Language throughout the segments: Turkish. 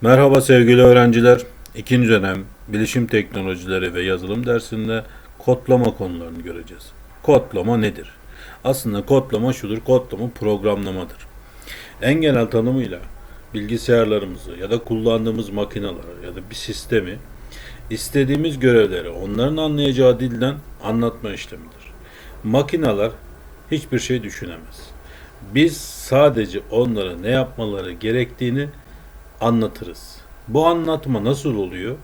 Merhaba sevgili öğrenciler. İkinci dönem bilişim teknolojileri ve yazılım dersinde kodlama konularını göreceğiz. Kodlama nedir? Aslında kodlama şudur, kodlama programlamadır. En genel tanımıyla bilgisayarlarımızı ya da kullandığımız makineleri ya da bir sistemi istediğimiz görevleri onların anlayacağı dilden anlatma işlemidir. Makineler hiçbir şey düşünemez. Biz sadece onlara ne yapmaları gerektiğini anlatırız. Bu anlatma nasıl oluyor?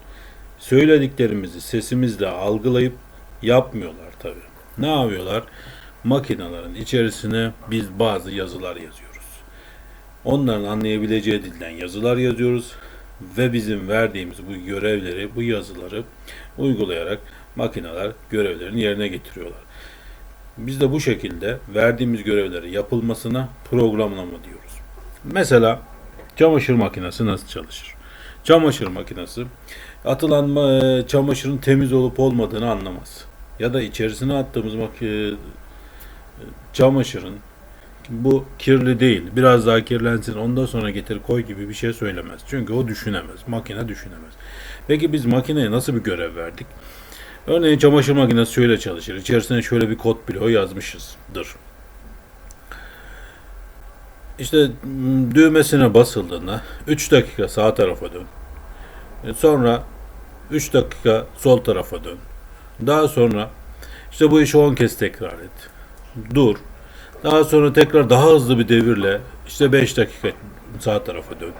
Söylediklerimizi sesimizle algılayıp yapmıyorlar tabii. Ne yapıyorlar? Makinelerin içerisine biz bazı yazılar yazıyoruz. Onların anlayabileceği dilden yazılar yazıyoruz ve bizim verdiğimiz bu görevleri, bu yazıları uygulayarak makineler görevlerini yerine getiriyorlar. Biz de bu şekilde verdiğimiz görevleri yapılmasına programlama diyoruz. Mesela çamaşır makinesi nasıl çalışır? Çamaşır makinesi atılan ma- çamaşırın temiz olup olmadığını anlamaz. Ya da içerisine attığımız mak- e, çamaşırın bu kirli değil, biraz daha kirlensin, ondan sonra getir koy gibi bir şey söylemez. Çünkü o düşünemez, makine düşünemez. Peki biz makineye nasıl bir görev verdik? Örneğin çamaşır makinesi şöyle çalışır. İçerisine şöyle bir kod bloğu yazmışızdır. İşte m, düğmesine basıldığında 3 dakika sağ tarafa dön. E, Sonra 3 dakika sol tarafa dön. Daha sonra işte bu işi 10 kez tekrar et. Dur. Daha sonra tekrar daha hızlı bir devirle işte 5 dakika sağ tarafa dön.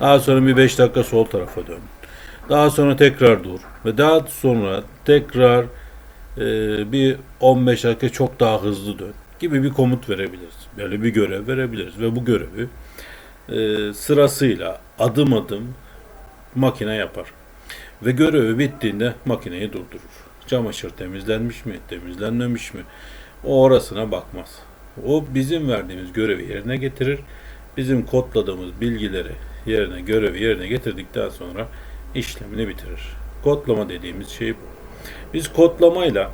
Daha sonra bir 5 dakika sol tarafa dön. Daha sonra tekrar dur. Ve daha sonra tekrar e, bir 15 dakika çok daha hızlı dön gibi bir komut verebiliriz. Böyle bir görev verebiliriz ve bu görevi e, sırasıyla adım adım makine yapar. Ve görevi bittiğinde makineyi durdurur. Çamaşır temizlenmiş mi, temizlenmemiş mi? O orasına bakmaz. O bizim verdiğimiz görevi yerine getirir. Bizim kodladığımız bilgileri yerine, görevi yerine getirdikten sonra işlemini bitirir. Kodlama dediğimiz şey bu. Biz kodlamayla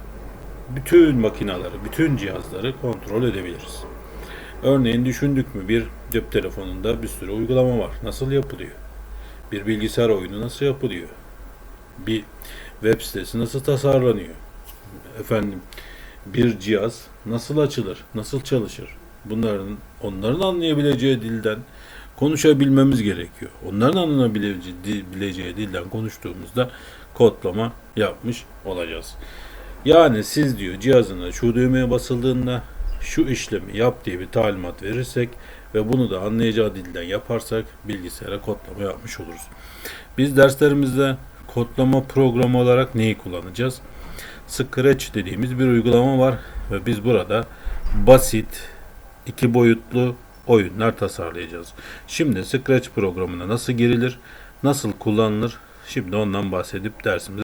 bütün makinaları, bütün cihazları kontrol edebiliriz. Örneğin düşündük mü bir cep telefonunda bir sürü uygulama var. Nasıl yapılıyor? Bir bilgisayar oyunu nasıl yapılıyor? Bir web sitesi nasıl tasarlanıyor? Efendim bir cihaz nasıl açılır? Nasıl çalışır? Bunların onların anlayabileceği dilden konuşabilmemiz gerekiyor. Onların anlayabileceği bileceği dilden konuştuğumuzda kodlama yapmış olacağız. Yani siz diyor cihazına şu düğmeye basıldığında şu işlemi yap diye bir talimat verirsek ve bunu da anlayacağı dilden yaparsak bilgisayara kodlama yapmış oluruz. Biz derslerimizde kodlama programı olarak neyi kullanacağız? Scratch dediğimiz bir uygulama var ve biz burada basit iki boyutlu oyunlar tasarlayacağız. Şimdi Scratch programına nasıl girilir, nasıl kullanılır? Şimdi ondan bahsedip dersimize